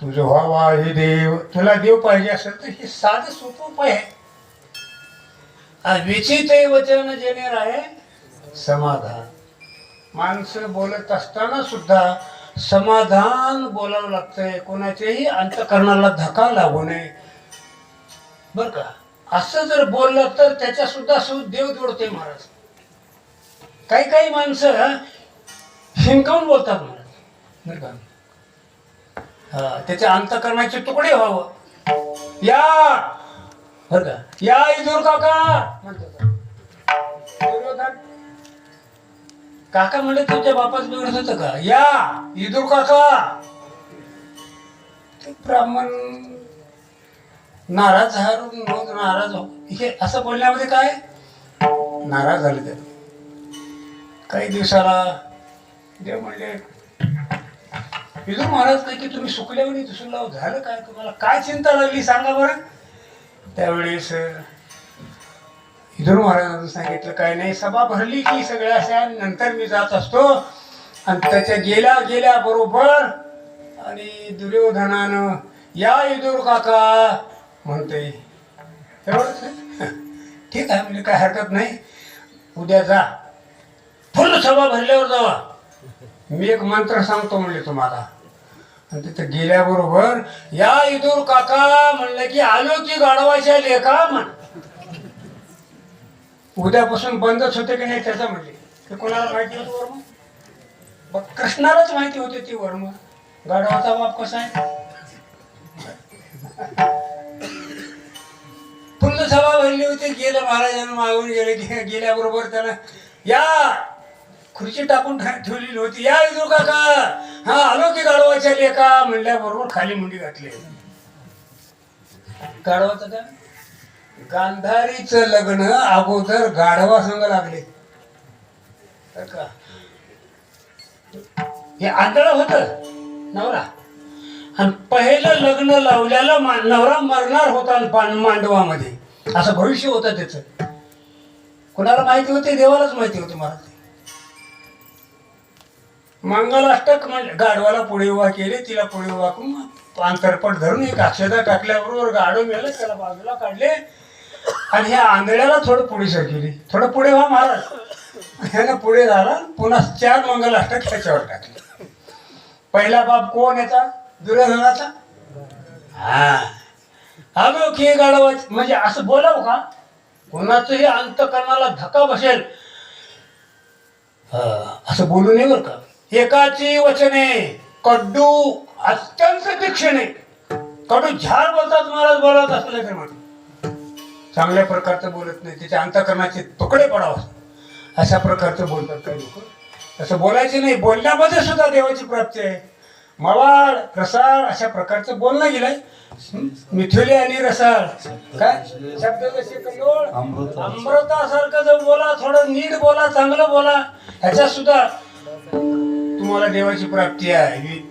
तुझं व्हावा हे देव. तुला देव पाहिजे असेल तर हे साधं सोपं उपाय आहे. विचित वचन जेणे आहे. समाधान. माणसं बोलत असताना सुद्धा समाधान बोलावं लागतंय. कोणाच्याही अंतकरणाला धक्का लागू नये. बर का? असं जर बोललं तर त्याच्या सुद्धा सु देव जोडते महाराज. काही काही माणसं शिंकावून बोलतात महाराज. बरं का? त्याच्या अंतकरणाचे तुकडे व्हावं. या! बर का? या इजूर काका! म्हणतात काका. म्हणले तुमच्या बापाच बिघडत होत का? या! इदूर काका! ब्राह्मण नाराज झारून मग नाराज हो हे असं बोलण्यामध्ये काय? नाराज झाले ते. काही दिवसाला देव म्हणले विदूर महाराज काय की तुम्ही सुकल्यावर म्हणे दिसून लाव झालं काय? तुम्हाला काय चिंता लागली सांगा बरं? त्यावेळेस विदुर महाराजांनी सांगितलं काय नाही सभा भरली की सगळ्या अशा नंतर मी जात असतो. आणि त्याच्या गेल्या गेल्या बरोबर आणि दुर्योधनानं या इदूर काका म्हणते ठीक आहे म्हणजे काय हरकत नाही. उद्या जा. फुल सभा भरल्यावर जावा. मी एक मंत्र सांगतो म्हणले तुम्हाला. आणि तिथं गेल्याबरोबर या इदूर काका म्हणलं की आलो की गाडवाच्या लेखा म्हण. उद्यापासून बंदच होते की नाही त्याचं म्हणले ते कोणाला माहिती होतं वर्म मग कृष्णालाच माहिती होती ती वर्म गाढवाचा बाप कसा आहे? फुल्ल सभा भरली होती गेलं महाराजांना मागून गेले गेल्याबरोबर त्यानं या खुर्ची टाकून ठेवलेली होती. या इदूर काका हा आलो लेखा म्हणल्याबरोबर खाली मुंडी घातली. गाढवाचं का? गांधारीचं लग्न अगोदर गाढवा संग लागले. का? हे आंधळ होत नवरा. आणि पहिलं लग्न लावल्याला नवरा मरणार होता आणि पान- मांडवामध्ये. असं भविष्य होतं त्याचं. कोणाला माहिती होते? देवालाच माहिती होती मला मंगलाष्टक म्हणजे गाढवाला पुढे उभा केले तिला पुढे उभा करून अंतरपट धरून एक अक्षता टाकल्याबरोबर गाढव मेलं त्याला बाजूला काढले. आणि ह्या आंधळ्याला थोडं पुढे सरकेली थोडं पुढे व्हा महाराज. ह्यानं पुढे झाला पुन्हा चार मंगलाष्टक त्याच्यावर टाकले. पहिला बाप कोण याचा? दुर्योधनाचा? हा. अगो की गाढवा म्हणजे असं बोलाव का? कोणाचंही अंतकरणाला धक्का बसेल? असं बोलू नये बरं का? एकाची वचने कडू अत्यंत तीक्षणे. कडू झाड बोलतात महाराज बोलत असले तर चांगल्या प्रकारचं बोलत नाही त्याच्या अंतकरणाचे तुकडे पडावं. अशा प्रकारचं बोलतात काही लोक. तसं बोलायचे नाही बोलण्यामध्ये सुद्धा देवाची प्राप्ती आहे. मवाळ रसाळ अशा प्रकारचं बोलणं गेलंय. मिथुले आणि रसाळ. काय? शब्द अमृतासारखं. जर बोला थोडं नीट बोला चांगलं बोला ह्याच्यात सुद्धा तुम्हाला देवाची प्राप्ती आहे